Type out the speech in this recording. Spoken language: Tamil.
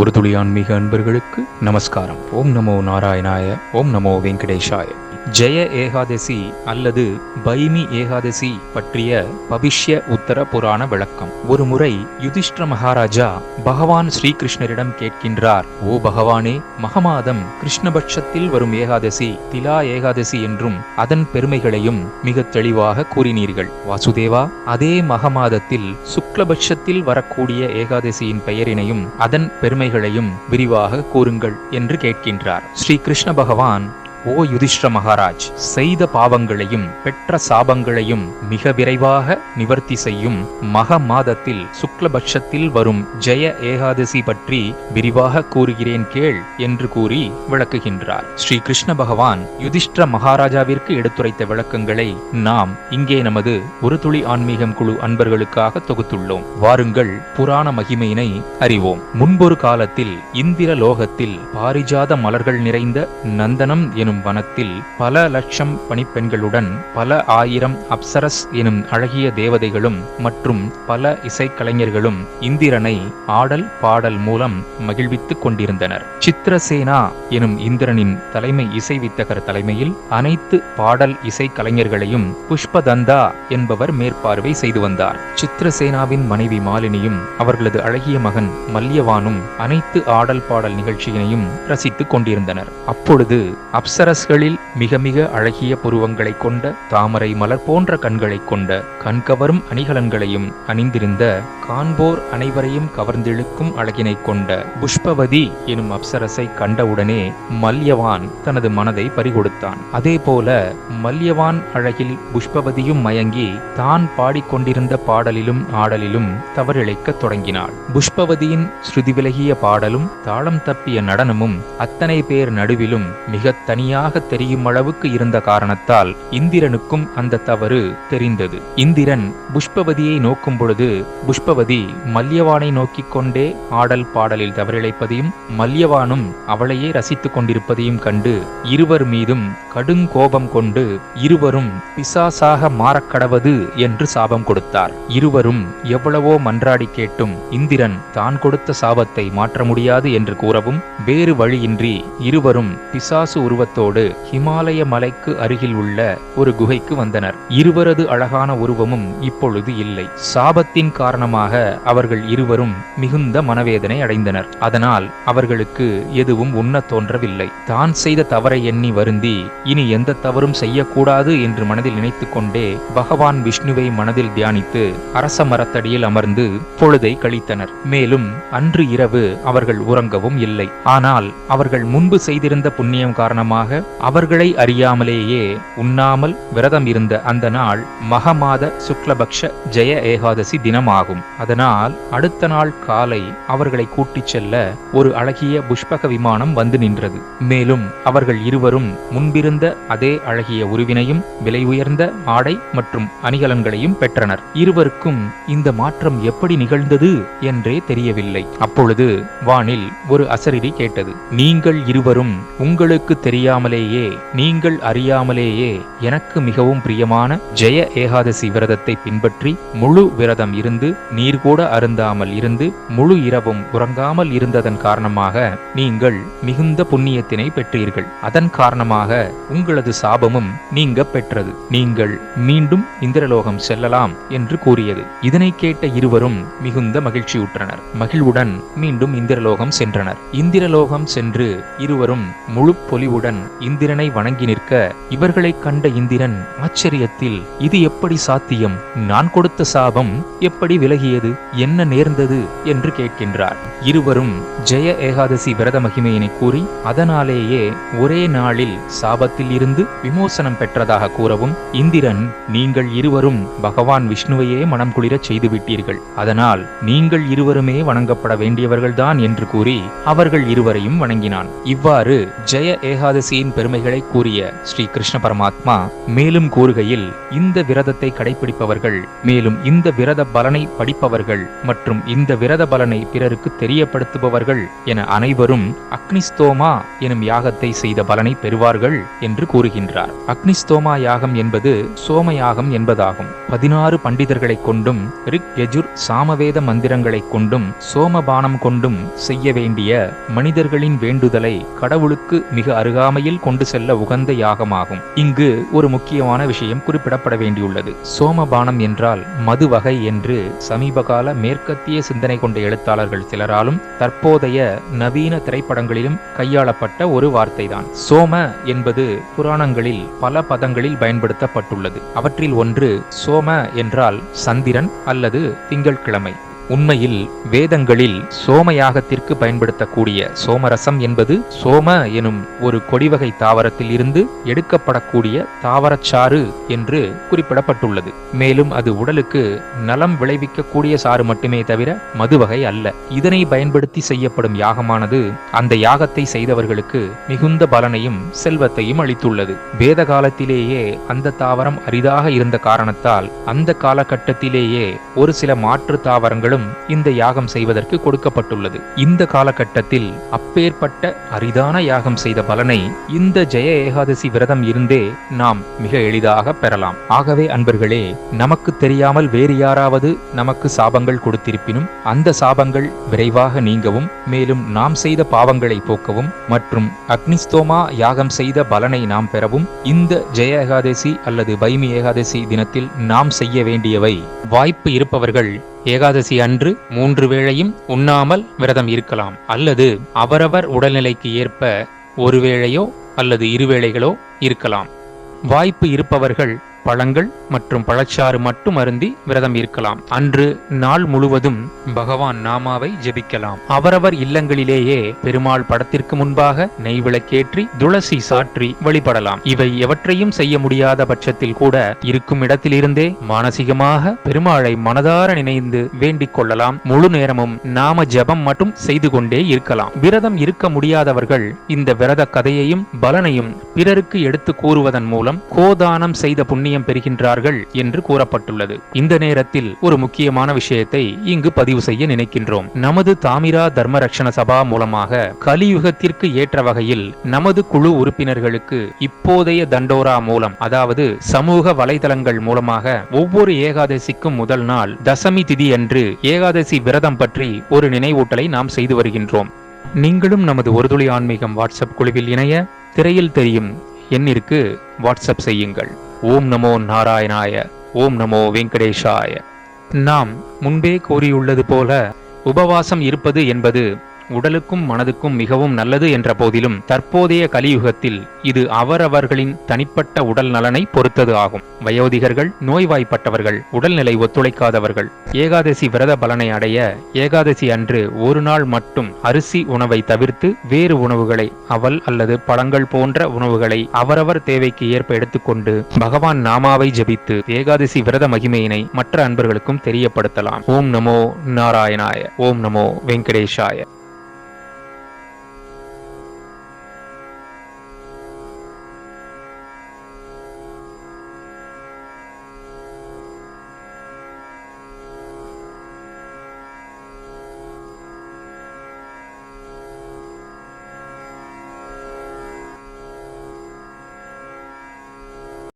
ஒரு துளி ஆன்மீக அன்பர்களுக்கு நமஸ்காரம். ஓம் நமோ நாராயணாய ஓம் நமோ வெங்கடேஷாய. ஜெய ஏகாதசி அல்லது பைமி ஏகாதசி பற்றிய பவிஷ்ய உத்தர புராண விளக்கம். ஒரு முறை யுதிஷ்ட மகாராஜா பகவான் ஸ்ரீகிருஷ்ணரிடம் கேட்கின்றார் ஓ பகவானே மகமாதம் கிருஷ்ணபட்சத்தில் வரும் ஏகாதசி திலா ஏகாதசி என்றும் அதன் பெருமைகளையும் மிக தெளிவாக கூறினீர்கள். வாசுதேவா அதே மகமாதத்தில் சுக்லபட்சத்தில் வரக்கூடிய ஏகாதசியின் பெயரினையும் அதன் பெருமை நன்மைகளையும் விரிவாக கூறுங்கள் என்று கேட்கின்றார். ஸ்ரீ கிருஷ்ண பகவான் ஓ யுதிஷ்ட மகாராஜ் செய்த பாவங்களையும் பெற்ற சாபங்களையும் மிக விரைவாக நிவர்த்தி செய்யும் மக மாதத்தில் சுக்லபட்சத்தில் வரும் ஜெய ஏகாதசி பற்றி விரிவாக கூறுகிறேன் கேள் என்று கூறி விளக்குகின்றார். ஸ்ரீ கிருஷ்ண பகவான் யுதிஷ்ட மகாராஜாவிற்கு எடுத்துரைத்த விளக்கங்களை நாம் இங்கே நமது ஒரு துளி ஆன்மீகம் குழு அன்பர்களுக்காக தொகுத்துள்ளோம். வாருங்கள் புராண மகிமையினை அறிவோம். முன்பொரு காலத்தில் இந்திர லோகத்தில் பாரிஜாத மலர்கள் நிறைந்த நந்தனம் எனும் எனும் வனத்தில் பல லட்சம் பணிப்பெண்களுடன் பல ஆயிரம் அப்சரஸ் எனும் அழகிய தேவதைகளும் மற்றும் பல இசைக்கலைஞர்களும் இந்திரனை ஆடல் பாடல் மூலம் மகிழ்வித்துக் கொண்டிருந்தனர். சித்திரசேனா எனும் இந்திரனின் தலைமை இசை வித்தகர் தலைமையில் அனைத்து பாடல் இசைக்கலைஞர்களையும் புஷ்பதந்தா என்பவர் மேற்பார்வை செய்து வந்தார். சித்திரசேனாவின் மனைவி மாலினியும் அவர்களது அழகிய மகன் மல்யவானும் அனைத்து ஆடல் பாடல் நிகழ்ச்சியினையும் ரசித்துக் கொண்டிருந்தனர். அப்பொழுது அப்ச அப்சரஸ்களில் மிக மிக அழகிய புருவங்களை கொண்ட தாமரை மலர் போன்ற கண்களை கொண்ட கண்கவரும் அணிகலன்களையும் அணிந்திருந்த காண்போர் அனைவரையும் கவர்ந்திழுக்கும் அழகினை கொண்ட புஷ்பவதி எனும் அப்சரஸை கண்டவுடனே மல்யவான் தனது மனதை பறிகொடுத்தான். அதே போல மல்யவான் அழகில் புஷ்பவதியும் மயங்கி தான் பாடிக்கொண்டிருந்த பாடலிலும் ஆடலிலும் தவறிழைக்கத் தொடங்கினாள். புஷ்பவதியின் ஸ்ருதி விலகிய பாடலும் தாளம் தப்பிய நடனமும் அத்தனை பேர் நடுவிலும் மிக தனி தனியாக தெரியும் அளவுக்கு இருந்த காரணத்தால் இந்திரனுக்கும் அந்த தவறு தெரிந்தது. இந்திரன் புஷ்பவதியை நோக்கும் பொழுது புஷ்பவதி மல்யவானை நோக்கிக் கொண்டே ஆடல் பாடலில் தவறிழைப்பதையும் மல்யவானும் அவளையே ரசித்துக் கொண்டிருப்பதையும் கண்டு இருவர் மீதும் கடுங்கோபம் கொண்டு இருவரும் பிசாசாக மாறக்கடவது என்று சாபம் கொடுத்தார். இருவரும் எவ்வளவோ மன்றாடி கேட்டும் இந்திரன் தான் கொடுத்த சாபத்தை மாற்ற முடியாது என்று கூறவும் வேறு வழியின்றி இருவரும் பிசாசு உருவத்தோடு ஹிமாலய மலைக்கு அருகில் உள்ள ஒரு குகைக்கு வந்தனர். இருவரது அழகான உருவமும் இப்பொழுது இல்லை. சாபத்தின் காரணமாக அவர்கள் இருவரும் மிகுந்த மனவேதனை அடைந்தனர். அதனால் அவர்களுக்கு எதுவும் உண்ண தோன்றவில்லை. தான் செய்த தவறை எண்ணி வருந்தி இனி எந்த தவறும் செய்யக்கூடாது என்று மனதில் நினைத்து கொண்டே பகவான் விஷ்ணுவை மனதில் தியானித்து அரச மரத்தடியில் அமர்ந்து பொழுதை கழித்தனர். மேலும் அன்று இரவு அவர்கள் உறங்கவும் இல்லை. ஆனால் அவர்கள் முன்பு செய்திருந்த புண்ணியம் காரணமாக அவர்களை அறியாமலேயே உண்ணாமல் விரதம் இருந்த அந்த நாள் மகமாத சுக்லபக்ஷ ஜெய ஏகாதசி தினமாகும். அதனால் அடுத்த நாள் காலை அவர்களை கூட்டிச் செல்ல ஒரு அழகிய புஷ்பக விமானம் வந்து நின்றது. மேலும் அவர்கள் இருவரும் முன்பிருந்த அதே அழகிய உருவினையும் விலை உயர்ந்த ஆடை மற்றும் அணிகலன்களையும் பெற்றனர். இருவருக்கும் இந்த மாற்றம் எப்படி நிகழ்ந்தது என்றே தெரியவில்லை. அப்பொழுது வானில் ஒரு அசரிடி கேட்டது. நீங்கள் இருவரும் உங்களுக்கு அறியாமலேயே நீங்கள் அறியாமலேயே எனக்கு மிகவும் பிரியமான ஜெய ஏகாதசி விரதத்தை பின்பற்றி முழு விரதம் இருந்து நீர் கூட அருந்தாமல் இருந்து முழு இரவும் உறங்காமல் இருந்ததன் காரணமாக நீங்கள் மிகுந்த புண்ணியத்தினை பெற்றீர்கள். அதன் காரணமாக உங்களது சாபமும் நீங்க பெற்றது. நீங்கள் மீண்டும் இந்திரலோகம் செல்லலாம் என்று கூறியது. இதனை கேட்ட இருவரும் மிகுந்த மகிழ்ச்சியுற்றனர். மகிழ்வுடன் மீண்டும் இந்திரலோகம் சென்றனர். இந்திரலோகம் சென்று இருவரும் முழு பொலிவுடன் இந்திரனை வணங்கி நிற்க இவர்களை கண்ட இந்திரன் ஆச்சரியத்தில் இது எப்படி சாத்தியம்? நான் கொடுத்த சாபம் எப்படி விலகியது? என்ன நேர்ந்தது? என்று கேட்கின்றார். இருவரும் ஜெய ஏகாதசி விரத மகிமையினை கூறி அதனாலேயே ஒரே நாளில் சாபத்தில் இருந்து விமோசனம் பெற்றதாக கூறவும் இந்திரன் நீங்கள் இருவரும் பகவான் விஷ்ணுவையே மனம் குளிரச் செய்துவிட்டீர்கள். அதனால் நீங்கள் இருவருமே வணங்கப்பட வேண்டியவர்கள்தான் என்று கூறி அவர்கள் இருவரையும் வணங்கினான். இவ்வாறு ஜெய ஏகாதசி ஏகாதசியின் பெருமைகளை கூறிய ஸ்ரீ கிருஷ்ண பரமாத்மா மேலும் கூறுகையில் இந்த விரதத்தை கடைபிடிப்பவர்கள் மேலும் இந்த விரத பலனை படிப்பவர்கள் மற்றும் இந்த விரத பலனை பிறருக்கு தெரியப்படுத்துபவர்கள் என அனைவரும் அக்னிஸ்தோமா எனும் யாகத்தை செய்த பலனை பெறுவார்கள் என்று கூறுகின்றார். அக்னிஸ்தோமா யாகம் என்பது சோம யாகம் என்பதாகும். பதினாறு பண்டிதர்களைக் கொண்டும் ரிக் யஜுர் சாமவேத மந்திரங்களைக் கொண்டும் சோமபானம் கொண்டும் செய்ய வேண்டிய மனிதர்களின் வேண்டுதலை கடவுளுக்கு மிக அருகாமையில் கொண்டு செல்ல உகந்த யாகமாகும். இங்கு ஒரு முக்கியமான விஷயம் குறிப்பிடப்பட வேண்டியுள்ளது. சோமபானம் என்றால் மது வகை என்று சமீபகால மேற்கத்திய சிந்தனை கொண்ட எழுத்தாளர்கள் சிலராலும் தற்போதைய நவீன திரைப்படங்களிலும் கையாளப்பட்ட ஒரு வார்த்தைதான். சோம என்பது புராணங்களில் பல பதங்களில் பயன்படுத்தப்பட்டுள்ளது. அவற்றில் ஒன்று சோம என்றால் சந்திரன் அல்லது திங்கட்கிழமை. உண்மையில் வேதங்களில் சோமயாகத்திற்கு பயன்படுத்தக்கூடிய சோமரசம் என்பது சோம எனும் ஒரு கொடிவகை தாவரத்தில் இருந்து எடுக்கப்படக்கூடிய தாவரச்சாறு என்று குறிப்பிடப்பட்டுள்ளது. மேலும் அது உடலுக்கு நலம் விளைவிக்கக்கூடிய சாறு மட்டுமே தவிர மதுவகை அல்ல. இதனை பயன்படுத்தி செய்யப்படும் யாகமானது அந்த யாகத்தை செய்தவர்களுக்கு மிகுந்த பலனையும் செல்வத்தையும் அளித்துள்ளது. வேத காலத்திலேயே அந்த தாவரம் அரிதாக இருந்த காரணத்தால் அந்த காலகட்டத்திலேயே ஒரு சில மாற்று தாவரங்களும் இந்த யாகம் செய்வதற்கு கொடுக்கப்பட்டுள்ளது. இந்த காலகட்டத்தில் அப்பேற்பட்ட அரிதான யாகம் செய்த பலனை இந்த ஜெய ஏகாதசி விரதம் இருந்தே நாம் மிக எளிதாக பெறலாம். ஆகவே அன்பர்களே நமக்கு தெரியாமல் வேறு யாராவது நமக்கு சாபங்கள் கொடுத்திருப்பினும் அந்த சாபங்கள் விரைவாக நீங்கவும் மேலும் நாம் செய்த பாவங்களை போக்கவும் மற்றும் அக்னிஸ்தோமா யாகம் செய்த பலனை நாம் பெறவும் இந்த ஜெய ஏகாதசி அல்லது பைமி ஏகாதசி தினத்தில் நாம் செய்ய வேண்டியவை. வாய்ப்பு இருப்பவர்கள் ஏகாதசி அன்று மூன்று வேளையும் உண்ணாமல் விரதம் இருக்கலாம். அல்லது அவரவர் உடல்நிலைக்கு ஏற்ப ஒரு வேளையோ அல்லது இருவேளைகளோ இருக்கலாம். வாய்ப்பு இருப்பவர்கள் பழங்கள் மற்றும் பழச்சாறு மட்டும் அருந்தி விரதம் இருக்கலாம். அன்று நாள் முழுவதும் பகவான் நாமாவை ஜெபிக்கலாம். அவரவர் இல்லங்களிலேயே பெருமாள் படத்திற்கு முன்பாக நெய் விளக்கேற்றி துளசி சாற்றி வழிபடலாம். இவை எவற்றையும் செய்ய முடியாத பட்சத்தில் கூட இருக்கும் இடத்திலிருந்தே மானசீகமாக பெருமாளை மனதார நினைந்து வேண்டிக் கொள்ளலாம். முழு நேரமும் நாம ஜெபம் மட்டும் செய்து கொண்டே இருக்கலாம். விரதம் இருக்க முடியாதவர்கள் இந்த விரத கதையையும் பலனையும் பிறருக்கு எடுத்து கூறுவதன் மூலம் கோதானம் செய்த புண்ணியம் பெறுகின்றார்கள் என்று கூறப்பட்டுள்ளது. இந்த நேரத்தில் ஒரு முக்கியமான விஷயத்தை இங்கு பதிவு செய்ய நினைக்கின்றோம். நமது தாமிரா தர்ம ரட்சண சபா மூலமாக கலியுகத்திற்கு ஏற்ற வகையில் நமது குழு உறுப்பினர்களுக்கு இப்போதைய தண்டோரா மூலம் அதாவது சமூக வலைதளங்கள் மூலமாக ஒவ்வொரு ஏகாதசிக்கும் முதல் நாள் தசமி திதி அன்று ஏகாதசி விரதம் பற்றி ஒரு நினைவூட்டலை நாம் செய்து வருகின்றோம். நீங்களும் நமது ஒருதுளி ஆன்மீகம் வாட்ஸ்அப் குழுவில் இணைய திரையில் தெரியும் எண்ணிற்கு வாட்ஸ்அப் செய்யுங்கள். ஓம் நமோ நாராயணாய ஓம் நமோ வெங்கடேஷாய. நாம் முன்பே கூறியுள்ளது போல உபவாசம் இருப்பது என்பது உடலுக்கும் மனதுக்கும் மிகவும் நல்லது என்ற போதிலும் தற்போதைய கலியுகத்தில் இது அவரவர்களின் தனிப்பட்ட உடல் நலனை பொறுத்தது ஆகும். வயோதிகர்கள் நோய்வாய்ப்பட்டவர்கள் உடல்நிலை ஒத்துழைக்காதவர்கள் ஏகாதசி விரத பலனை அடைய ஏகாதசி அன்று ஒரு நாள் மட்டும் அரிசி உணவை தவிர்த்து வேறு உணவுகளை அவல் அல்லது பழங்கள் போன்ற உணவுகளை அவரவர் தேவைக்கு ஏற்ப எடுத்துக்கொண்டு பகவான் நாமாவை ஜபித்து ஏகாதசி விரத மகிமையினை மற்ற அன்பர்களுக்கும் தெரியப்படுத்தலாம். ஓம் நமோ நாராயணாய ஓம் நமோ வெங்கடேஷாய.